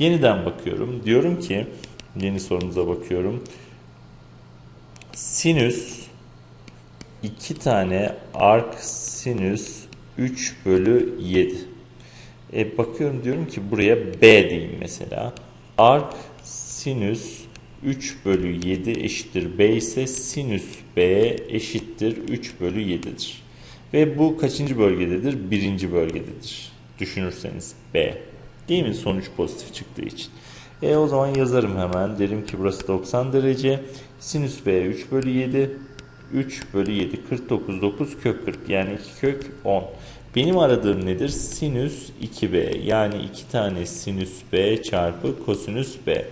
Yeniden bakıyorum. Diyorum ki yeni sorumuza bakıyorum. Sinüs 2 tane arc sinüs 3 bölü 7. E, bakıyorum diyorum ki buraya B diyeyim mesela. Arc sinüs 3 bölü 7 eşittir B ise sinüs B eşittir 3 bölü 7'dir. Ve bu kaçıncı bölgededir? Birinci bölgededir. Düşünürseniz B. Değil mi? Sonuç pozitif çıktığı için. E o zaman yazarım hemen. Derim ki burası 90 derece. Sinüs B 3 bölü 7. 3 bölü 7 49 9 kök 40 yani 2 kök 10. Benim aradığım nedir? Sinüs 2B yani 2 tane sinüs B çarpı kosinüs B.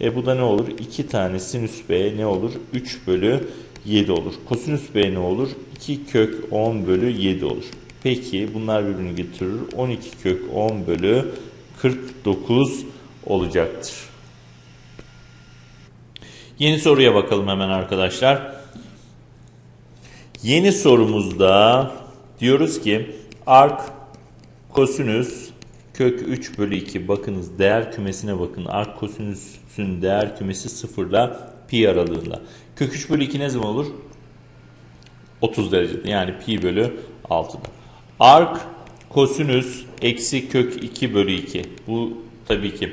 E bu da ne olur? 2 tane sinüs B ne olur? 3 bölü 7 olur. Kosinüs B ne olur? 2 kök 10 bölü 7 olur. Peki bunlar birbirini getirir. 12 kök 10 bölü 49 olacaktır. Yeni soruya bakalım hemen arkadaşlar. Yeni sorumuzda diyoruz ki arc kosinüs kök 3 bölü 2 bakınız değer kümesine bakın. Arc kosinüsün değer kümesi 0 ile pi aralığında. Kök 3 bölü 2 ne zaman olur? 30 derecede yani pi bölü 6'da. Arc kosinüs eksi kök 2 bölü 2. Bu tabii ki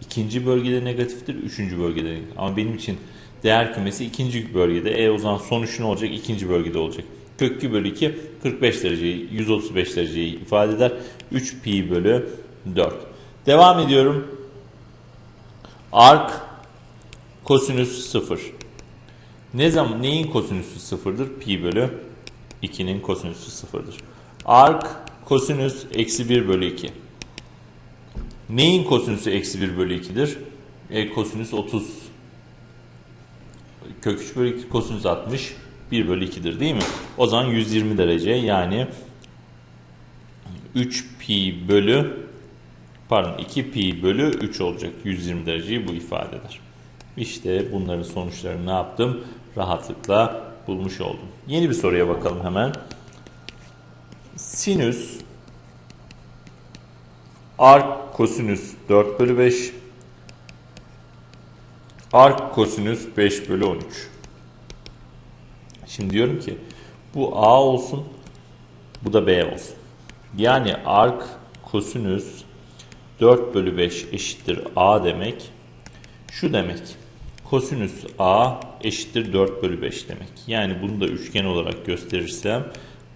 ikinci bölgede negatiftir, üçüncü bölgede negatif. Ama benim için değer kümesi ikinci bölgede. E o zaman sonuç ne olacak? İkinci bölgede olacak. Kök 2 bölü 2 45 dereceyi 135 dereceyi ifade eder. 3 pi bölü 4. Devam ediyorum. Arc kosinüs 0. Ne zaman neyin kosinüsü sıfırdır? Pi bölü 2'nin kosinüsü sıfırdır. Arc kosinüs eksi 1 bölü 2. Neyin kosinüsü eksi 1 bölü 2'dir? E, kosinüs 30. Kök 3 bölü 2 kosinüs 60. 1 bölü 2'dir değil mi? O zaman 120 derece yani 3 pi bölü pardon 2 pi bölü 3 olacak. 120 dereceyi bu ifade eder. İşte bunların sonuçlarını ne yaptım? Rahatlıkla bulmuş oldum. Yeni bir soruya bakalım hemen. Sinüs arc kosinüs 4 bölü 5 arc kosinüs 5 bölü 13 Şimdi diyorum ki bu A olsun bu da B olsun. Yani arc kosinüs 4 bölü 5 eşittir A demek. Şu demek kosinüs A eşittir 4 bölü 5 demek. Yani bunu da üçgen olarak gösterirsem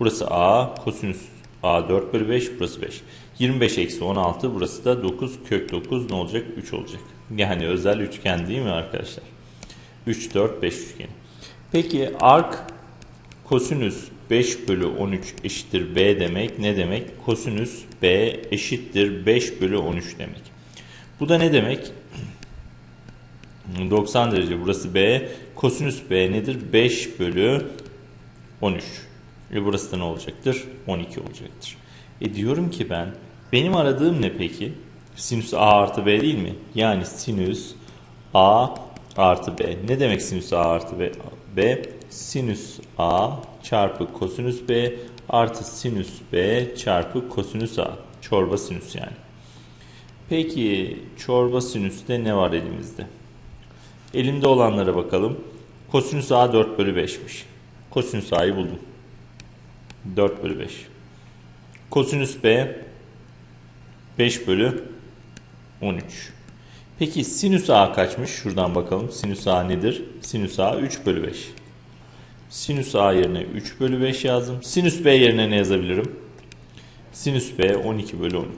burası A kosinüs A 4 bölü 5 burası 5. 25 eksi 16 burası da 9 kök 9 ne olacak? 3 olacak. Yani özel üçgen değil mi arkadaşlar? 3 4 5 üçgeni. Peki arc kosinüs 5 bölü 13 eşittir B demek ne demek? Kosinüs B eşittir 5 bölü 13 demek. Bu da ne demek? 90 derece burası B. Kosinüs B nedir? 5 bölü 13. Ve burası da ne olacaktır? 12 olacaktır. E diyorum ki ben benim aradığım ne peki? Sinüs A artı B değil mi? Yani sinüs A artı B. Ne demek sinüs A artı B? B sinüs A çarpı kosinüs B artı sinüs B çarpı kosinüs A. Çorba sinüs yani. Peki çorba sinüste ne var elimizde? Elimde olanlara bakalım. Kosinüs A 4 bölü 5'miş. Kosinüs A'yı buldum. 4 bölü 5. Kosinüs B 5 bölü 13. Peki sinüs A kaçmış? Şuradan bakalım. Sinüs A nedir? Sinüs A 3 bölü 5. Sinüs A yerine 3 bölü 5 yazdım. Sinüs B yerine ne yazabilirim? Sinüs B 12 bölü 13.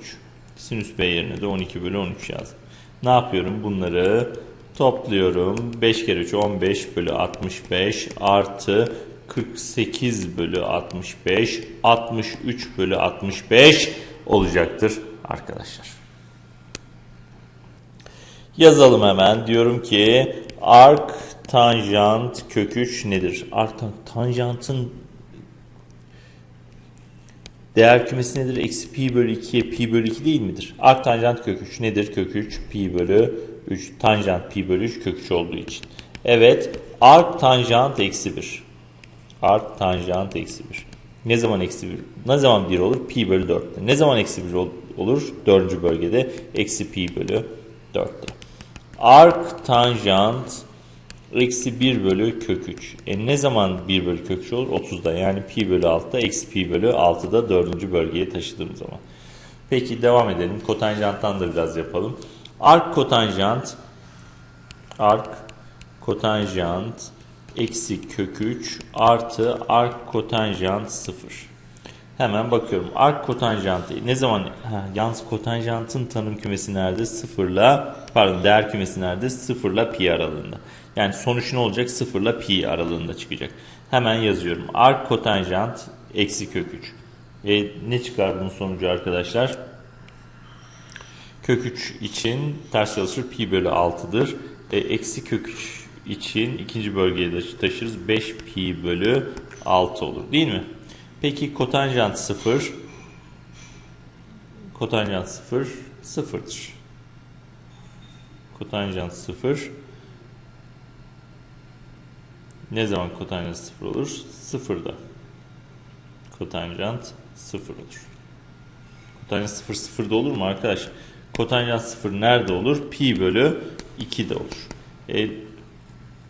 Sinüs B yerine de 12 bölü 13 yazdım. Ne yapıyorum? Bunları topluyorum. 5 kere 3 15 bölü 65 artı 48 bölü 65 63 bölü 65 olacaktır arkadaşlar. Yazalım hemen. Diyorum ki arc tanjant kök 3 nedir? Arc tanjantın değer kümesi nedir? Eksi pi bölü 2'ye pi bölü 2 değil midir? Arc tanjant kök 3 nedir? Kök 3 pi bölü 3. Tanjant pi bölü 3 kök 3 olduğu için. Evet. Arc tanjant eksi 1. Arc tanjant eksi 1. Ne zaman eksi 1? Ne zaman 1 olur? Pi bölü 4. Ne zaman eksi 1 olur? 4. bölgede eksi pi bölü 4'te. Ark tanjant eksi 1 bölü kök 3. E ne zaman 1 bölü kök 3 olur? 30'da yani pi bölü 6'da eksi pi bölü 6'da 4. bölgeye taşıdığım zaman. Peki devam edelim. Kotanjanttan da biraz yapalım. Ark kotanjant ark kotanjant eksi kök 3 artı ark kotanjant 0. Hemen bakıyorum. Ark kotanjantı ne zaman ha, yalnız kotanjantın tanım kümesi nerede? Sıfırla pardon değer kümesi nerede? Sıfırla pi aralığında. Yani sonuç ne olacak? Sıfırla pi aralığında çıkacak. Hemen yazıyorum. Ark kotanjant eksi kök 3. E, ne çıkar bunun sonucu arkadaşlar? Kök 3 için ters çalışır pi bölü 6'dır. E, eksi kök 3 için ikinci bölgeye de taşırız. 5 pi bölü 6 olur değil mi? Peki kotanjant 0. Kotanjant 0 sıfırdır. Kotanjant 0 ne zaman kotanjant 0 olur? Sıfırda. Kotanjant 0 olur. Kotanjant 0 sıfırda olur mu arkadaş? Kotanjant 0 nerede olur? Pi bölü 2'de olur. E,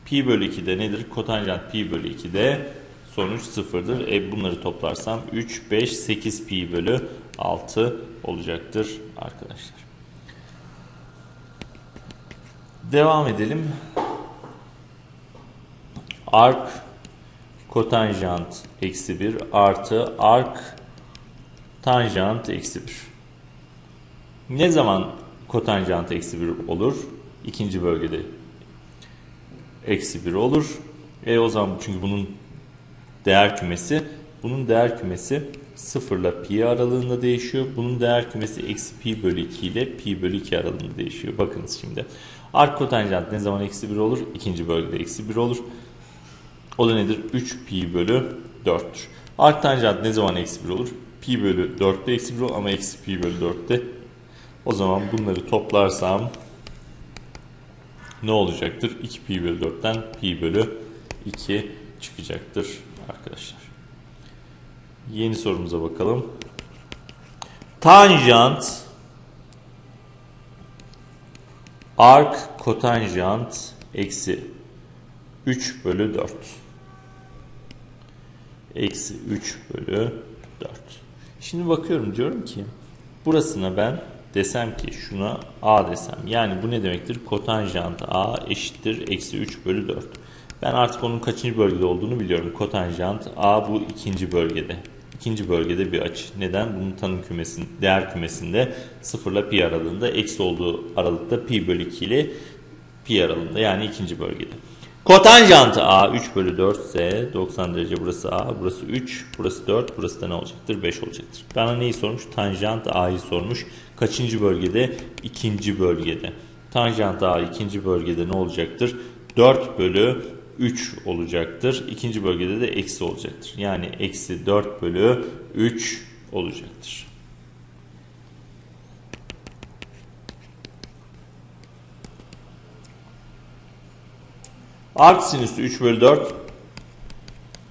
pi bölü 2'de nedir? Kotanjant pi bölü 2'de sonuç sıfırdır. E, bunları toplarsam 3, 5, 8 pi bölü 6 olacaktır arkadaşlar. Devam edelim. Ark kotanjant eksi 1 artı ark tanjant eksi 1. Ne zaman kotanjant eksi 1 olur? İkinci bölgede eksi 1 olur. E o zaman çünkü bunun değer kümesi bunun değer kümesi 0 ile pi aralığında değişiyor. Bunun değer kümesi eksi pi bölü 2 ile pi bölü 2 aralığında değişiyor. Bakınız şimdi. Ark kotanjant ne zaman eksi 1 olur? İkinci bölgede eksi 1 olur. O da nedir? 3 pi bölü 4'tür. Ark tanjant ne zaman eksi 1 olur? Pi bölü 4'te eksi 1 olur ama eksi pi bölü 4'te. O zaman bunları toplarsam ne olacaktır? 2 pi bölü 4'ten pi bölü 2 çıkacaktır arkadaşlar. Yeni sorumuza bakalım. Tanjant ark kotanjant eksi 3 bölü 4 eksi 3 bölü 4 şimdi bakıyorum diyorum ki burasına ben desem ki şuna a desem. Yani bu ne demektir? Kotanjant a eşittir eksi 3 bölü 4 ben artık onun kaçıncı bölgede olduğunu biliyorum kotanjant a bu ikinci bölgede ikinci bölgede bir açı. Neden? Bunun tanım kümesinin, değer kümesinde 0 ile pi aralığında, eksi olduğu aralıkta pi bölü 2 ile pi aralığında yani ikinci bölgede. Kotanjantı A 3 bölü 4 ise 90 derece burası A, burası 3, burası 4, burası da ne olacaktır? 5 olacaktır. Bana neyi sormuş? Tanjant A'yı sormuş. Kaçıncı bölgede? İkinci bölgede. Tanjant A ikinci bölgede ne olacaktır? 4 bölü 3 olacaktır. İkinci bölgede de eksi olacaktır. Yani eksi 4 bölü 3 olacaktır. Ark sinüsü 3 bölü 4.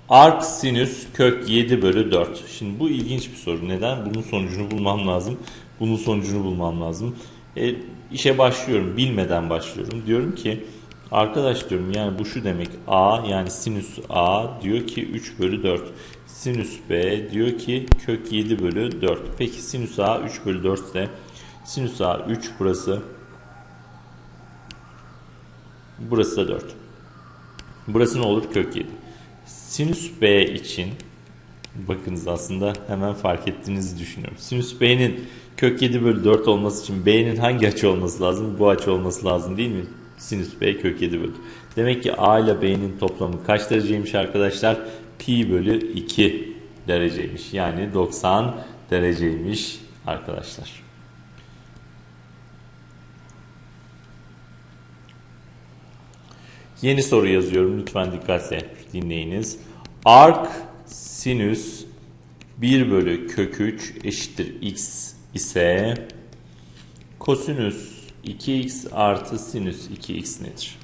Ark sinüs kök 7 bölü 4. Şimdi bu ilginç bir soru. Neden? Bunun sonucunu bulmam lazım. Bunun sonucunu bulmam lazım. E, işe başlıyorum. Bilmeden başlıyorum. Diyorum ki arkadaş diyorum yani bu şu demek. A yani sinüs A diyor ki 3 bölü 4. Sinüs B diyor ki kök 7 bölü 4. Peki sinüs A 3 bölü 4 ise sinüs A 3 burası. Burası da 4. Burası ne olur? Kök 7. Sinüs B için bakınız aslında hemen fark ettiğinizi düşünüyorum. Sinüs B'nin kök 7 bölü 4 olması için B'nin hangi açı olması lazım? Bu açı olması lazım değil mi? Sinüs B kök 7 bölü. Demek ki A ile B'nin toplamı kaç dereceymiş arkadaşlar? Pi bölü 2 dereceymiş. Yani 90 dereceymiş arkadaşlar. Yeni soru yazıyorum. Lütfen dikkatle dinleyiniz. Ark sinüs 1 bölü kök 3 eşittir x ise kosinüs 2x artı sinüs 2x nedir?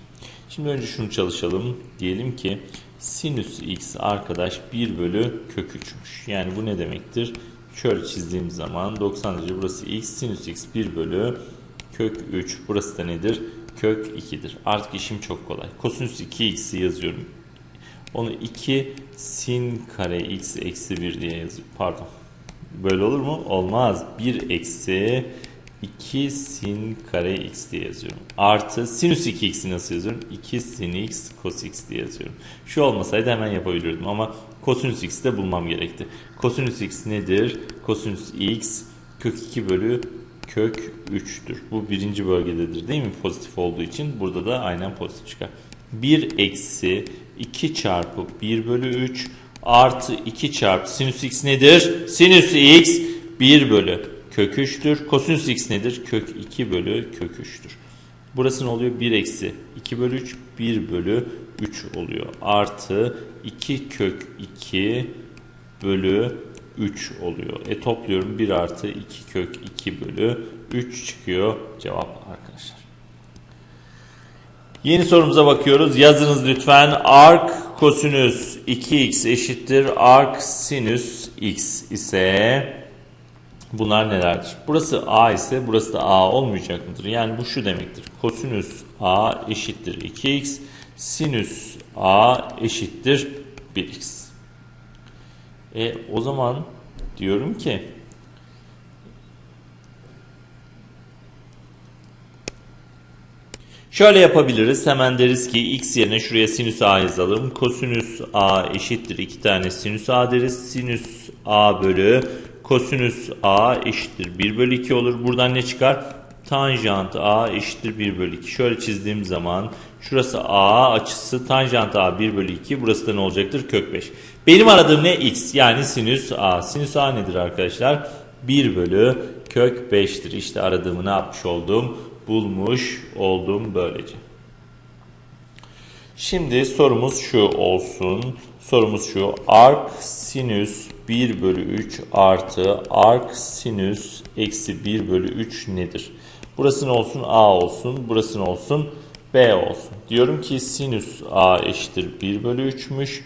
Şimdi önce şunu çalışalım. Diyelim ki sinüs x arkadaş 1 bölü kök 3'müş. Yani bu ne demektir? Şöyle çizdiğim zaman 90 derece burası x sinüs x 1 bölü kök 3. Burası da nedir? Kök 2'dir. Artık işim çok kolay. Kosinüs 2x'i yazıyorum. Onu 2 sin kare x eksi 1 diye yazıyorum. Pardon. Böyle olur mu? Olmaz. 1 eksi 2 sin kare x diye yazıyorum. Artı sinüs 2x'i nasıl yazıyorum? 2 sin x cos x diye yazıyorum. Şu olmasaydı hemen yapabilirdim ama kosinüs x'i de bulmam gerekti. Kosinüs x nedir? Kosinüs x kök 2 bölü kök 3'tür. Bu birinci bölgededir değil mi? Pozitif olduğu için burada da aynen pozitif çıkar. 1 eksi 2 çarpı 1 bölü 3 artı 2 çarpı sinüs x nedir? Sinüs x 1 bölü kök 3'tür. Kosinüs x nedir? Kök 2 bölü kök 3'tür. Burası ne oluyor? 1 eksi 2 bölü 3 1 bölü 3 oluyor. Artı 2 kök 2 bölü 3 oluyor. E topluyorum 1 artı 2 kök 2 bölü 3 çıkıyor cevap arkadaşlar. Yeni sorumuza bakıyoruz. Yazınız lütfen. Arc kosinüs 2x eşittir. Arc sinüs x ise bunlar nelerdir? Burası a ise burası da a olmayacak mıdır? Yani bu şu demektir. Kosinüs a eşittir 2x. Sinüs a eşittir 1x. E o zaman diyorum ki Şöyle yapabiliriz. Hemen deriz ki x yerine şuraya sinüs a yazalım. Kosinüs a eşittir 2 tane sinüs a deriz. Sinüs a bölü kosinüs a eşittir 1 bölü 2 olur. Buradan ne çıkar? Tanjant a eşittir 1 bölü 2. Şöyle çizdiğim zaman şurası a açısı tanjant a 1 bölü 2. Burası da ne olacaktır? Kök 5. Benim aradığım ne? x yani sinüs a. Sinüs a nedir arkadaşlar? 1 bölü kök 5'tir. İşte aradığımı ne yapmış oldum? bulmuş oldum böylece. Şimdi sorumuz şu olsun. Sorumuz şu. Arc sinüs 1 bölü 3 artı arc sinüs eksi 1 bölü 3 nedir? Burası ne olsun? A olsun. Burası ne olsun? B olsun. Diyorum ki sinüs A eşittir 1 bölü 3'müş.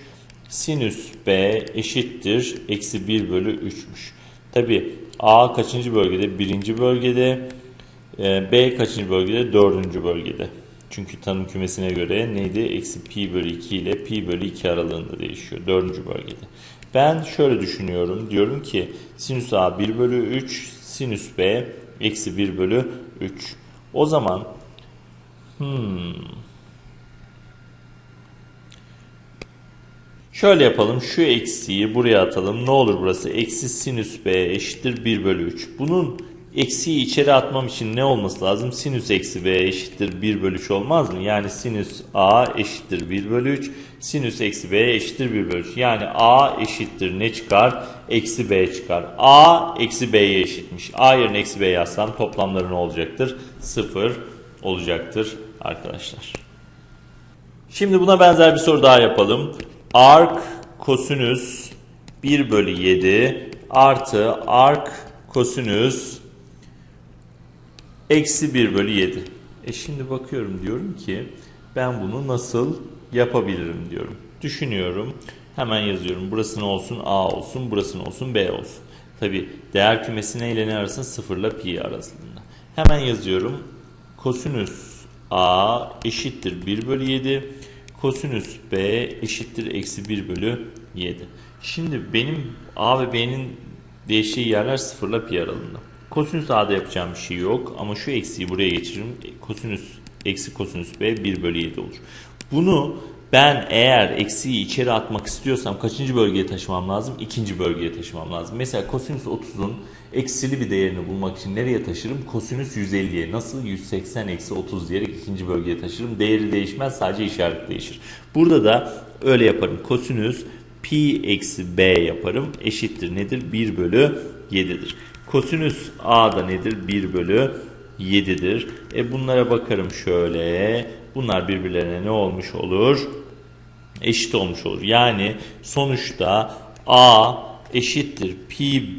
Sinüs B eşittir eksi 1 bölü 3'müş. Tabi A kaçıncı bölgede? Birinci bölgede. Ee, B kaçıncı bölgede? Dördüncü bölgede. Çünkü tanım kümesine göre neydi? Eksi pi bölü 2 ile pi bölü 2 aralığında değişiyor. Dördüncü bölgede. Ben şöyle düşünüyorum. Diyorum ki sinüs A 1 bölü 3, sinüs B eksi 1 bölü 3. O zaman hmm, Şöyle yapalım. Şu eksiği buraya atalım. Ne olur burası? Eksi sinüs B eşittir 1 bölü 3. Bunun eksiği içeri atmam için ne olması lazım? Sinüs eksi b eşittir 1 bölü 3 olmaz mı? Yani sinüs a eşittir 1 bölü 3. Sinüs eksi b eşittir 1 bölü 3. Yani a eşittir ne çıkar? Eksi b çıkar. a eksi b'ye eşitmiş. a yerine eksi b yazsam toplamları ne olacaktır? 0 olacaktır arkadaşlar. Şimdi buna benzer bir soru daha yapalım. Arc kosinüs 1 bölü 7 artı arc kosinüs Eksi 1 bölü 7. E şimdi bakıyorum diyorum ki ben bunu nasıl yapabilirim diyorum. Düşünüyorum. Hemen yazıyorum. Burası ne olsun? A olsun. Burası ne olsun? B olsun. Tabi değer kümesi ne ile ne arasında? 0 ile pi arasında. Hemen yazıyorum. Kosinüs A eşittir 1 bölü 7. Kosinüs B eşittir eksi 1 bölü 7. Şimdi benim A ve B'nin değiştiği yerler 0 ile pi aralığında. Kosinüs A'da yapacağım bir şey yok ama şu eksiği buraya geçiririm. Kosinüs eksi kosinüs B 1 bölü 7 olur. Bunu ben eğer eksiği içeri atmak istiyorsam kaçıncı bölgeye taşımam lazım? İkinci bölgeye taşımam lazım. Mesela kosinüs 30'un eksili bir değerini bulmak için nereye taşırım? Kosinüs 150'ye. Nasıl? 180 eksi 30 diyerek ikinci bölgeye taşırım. Değeri değişmez sadece işaret değişir. Burada da öyle yaparım. Kosinüs pi eksi b yaparım. Eşittir nedir? 1 bölü 7'dir. Kosinüs a da nedir? 1 bölü 7'dir. E bunlara bakarım şöyle. Bunlar birbirlerine ne olmuş olur? Eşit olmuş olur. Yani sonuçta a eşittir pi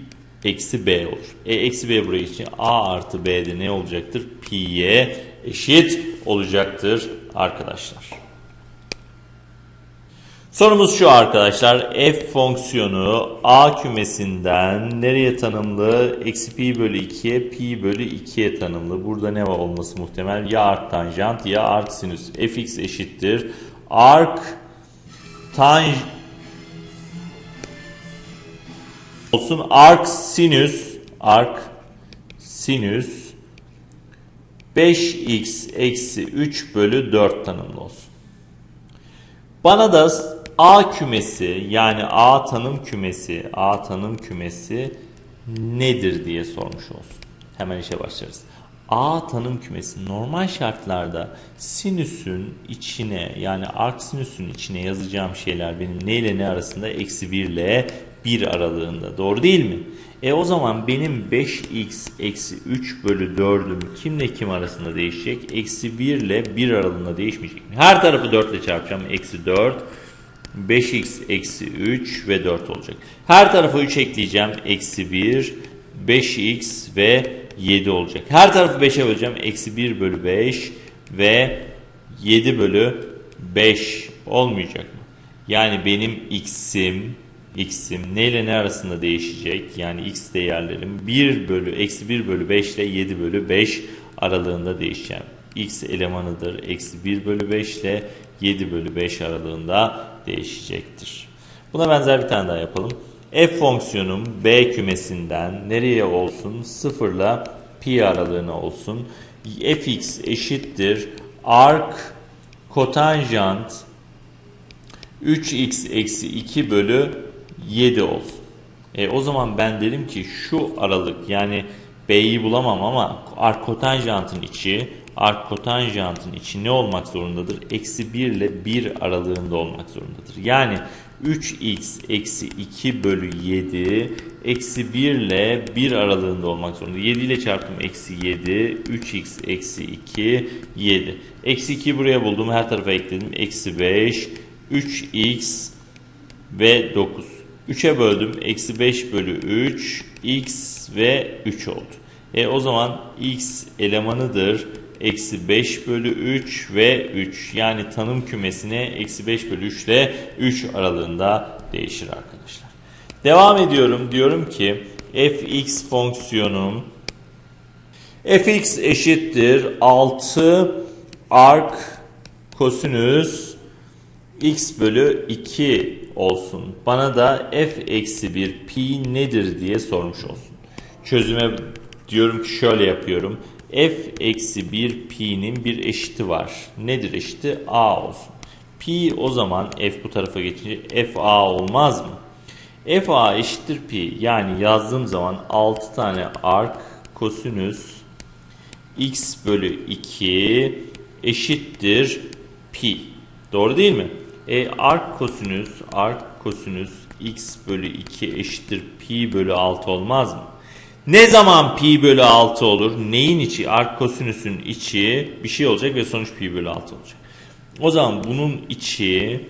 eksi b olur. E eksi b buraya için a artı b de ne olacaktır? Pi'ye eşit olacaktır arkadaşlar. Sorumuz şu arkadaşlar. F fonksiyonu A kümesinden nereye tanımlı? Eksi pi bölü 2'ye pi bölü 2'ye tanımlı. Burada ne var olması muhtemel? Ya arc tanjant ya arc sinüs. fx eşittir. Arc tanj olsun. Arc sinüs arc sinüs 5x eksi 3 bölü 4 tanımlı olsun. Bana da A kümesi yani A tanım kümesi, A tanım kümesi nedir diye sormuş olsun. Hemen işe başlarız. A tanım kümesi normal şartlarda sinüsün içine yani arc sinüsün içine yazacağım şeyler benim ne ile ne arasında? Eksi 1 ile 1 aralığında. Doğru değil mi? E o zaman benim 5x eksi 3 bölü 4'üm kimle kim arasında değişecek? Eksi 1 ile 1 aralığında değişmeyecek mi? Her tarafı 4 ile çarpacağım. Eksi 4, 5x eksi 3 ve 4 olacak. Her tarafa 3 ekleyeceğim. Eksi 1, 5x ve 7 olacak. Her tarafı 5'e böleceğim. Eksi 1 bölü 5 ve 7 bölü 5 olmayacak mı? Yani benim x'im x'im ne ile ne arasında değişecek? Yani x değerlerim 1 bölü eksi 1 bölü 5 ile 7 bölü 5 aralığında değişeceğim. x elemanıdır. Eksi 1 bölü 5 ile 7 bölü 5 aralığında değişecektir. Buna benzer bir tane daha yapalım. f fonksiyonum b kümesinden nereye olsun? 0 ile pi aralığına olsun. fx eşittir arc kotanjant 3x eksi 2 bölü 7 olsun. E, o zaman ben derim ki şu aralık yani B'yi bulamam ama arkotanjantın içi arkotanjantın içi ne olmak zorundadır? Eksi 1 ile 1 aralığında olmak zorundadır. Yani 3x eksi 2 bölü 7 eksi 1 ile 1 aralığında olmak zorunda. 7 ile çarptım eksi 7 3x eksi 2 7. Eksi 2 buraya buldum her tarafa ekledim. Eksi 5 3x ve 9. 3'e böldüm. Eksi 5 bölü 3 x ve 3 oldu. E o zaman x elemanıdır. Eksi 5 bölü 3 ve 3. Yani tanım kümesine eksi 5 bölü 3 ile 3 aralığında değişir arkadaşlar. Devam ediyorum. Diyorum ki fx fonksiyonum fx eşittir 6 arc kosinüs x bölü 2 olsun. Bana da f eksi 1 pi nedir diye sormuş olsun. Çözüme diyorum ki şöyle yapıyorum. F eksi 1 pi'nin bir eşiti var. Nedir eşiti? a olsun. Pi o zaman f bu tarafa geçince f a olmaz mı? f a eşittir pi. Yani yazdığım zaman 6 tane arc kosinüs x bölü 2 eşittir pi. Doğru değil mi? E arc kosinüs, arc kosinüs x bölü 2 eşittir pi bölü 6 olmaz mı? Ne zaman pi bölü 6 olur? Neyin içi? Arc kosinüsün içi bir şey olacak ve sonuç pi bölü 6 olacak. O zaman bunun içi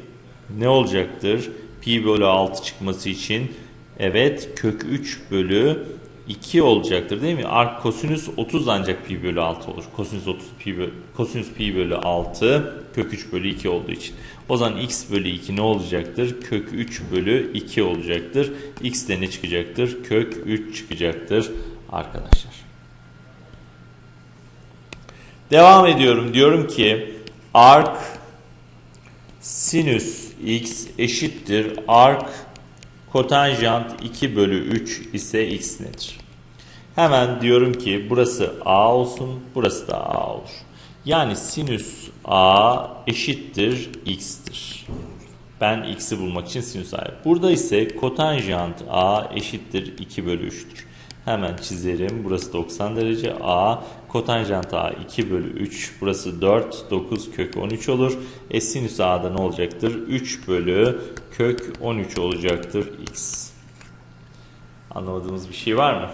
ne olacaktır? Pi bölü 6 çıkması için evet kök 3 bölü 2 olacaktır değil mi? Arc kosinüs 30 ancak pi bölü 6 olur. Kosinüs 30 pi bölü, kosinüs pi bölü 6 kök 3 bölü 2 olduğu için. O zaman x bölü 2 ne olacaktır? Kök 3 bölü 2 olacaktır. x de ne çıkacaktır? Kök 3 çıkacaktır arkadaşlar. Devam ediyorum. Diyorum ki arc sinüs x eşittir arc kotanjant 2 bölü 3 ise x nedir? Hemen diyorum ki burası a olsun, burası da a olur. Yani sinüs a eşittir x'tir. Ben x'i bulmak için sinüs a. Burada ise kotanjant a eşittir 2 bölü 3'tür. Hemen çizerim. Burası 90 derece. A kotanjant A 2 bölü 3. Burası 4. 9 kök 13 olur. E sinüs A'da ne olacaktır? 3 bölü kök 13 olacaktır X. Anlamadığımız bir şey var mı?